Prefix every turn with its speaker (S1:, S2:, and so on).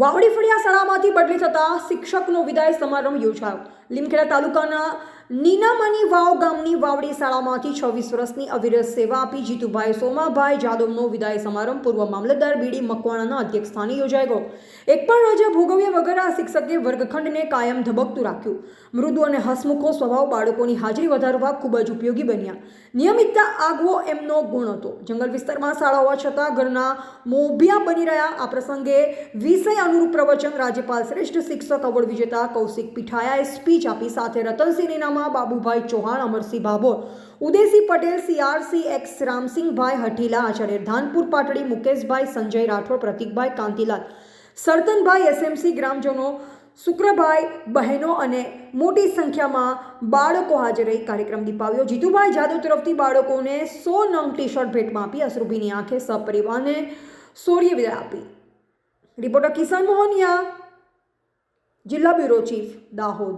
S1: વાવડી ફળિયા શાળામાંથી બદલી થતા શિક્ષકનો વિદાય સમારંભ યોજાયો. લીમખેડા તાલુકાના નીનામની વાવ ગામની વાવડી શાળામાંથી છવ્વીસ વર્ષની અવિરત સેવા આપી જીતુભાઈ સોમાભાઈ જાદવનો વિદાય સમારંભ પૂર્વ મામલતદાર બીડી મકવાણાના અધ્યક્ષસ્થાને યોજાઈ ગયો એક પણ રજા ભોગવ્યા વગર આ શિક્ષકે વર્ગખંડને કાયમ ધબકતું રાખ્યું. મૃદુ અને હસમુખો સ્વભાવ બાળકોની હાજરી વધારવા ખૂબ જ ઉપયોગી બન્યા. નિયમિતતા આગવો એમનો ગુણ હતો. જંગલ વિસ્તારમાં શાળા હોવા છતાં ઘરના મોભિયા બની રહ્યા. આ પ્રસંગે વિષય અનુરૂપ પ્રવચન રાજ્યપાલ શ્રેષ્ઠ શિક્ષક એવોર્ડ વિજેતા કૌશિક પીઠાયાએ સ્પીચ આપી સાથે રતનસિંહ નીનામા બાબુભાઈ ચૌહાણ, અમરસિંહ ભાભોર ઉદયસિંહ પટેલ, સીઆરસી એક્સ રામસિંહભાઈ હઠીલા, આચાર્ય ધાનપુર પાટડી, મુકેશભાઈ સંજય રાઠોડ, પ્રતિકભાઈ કાંતિલાલ સરતનભાઈ એસએમસી ગ્રામજનો, શુક્રભાઈ બહેનો અને મોટી સંખ્યામાં બાળકો હાજર રહી કાર્યક્રમ દીપાવ્યો. જીતુભાઈ જાદવ તરફથી બાળકોને સો નંગ ટી શર્ટ ભેટમાં આપી અશ્રુભીની આંખે સપરિવારને શૌર્ય વિદાય આપી. રિપોર્ટર કિશન મોહનિયા, જિલ્લા બ્યુરો ચીફ, દાહોદ.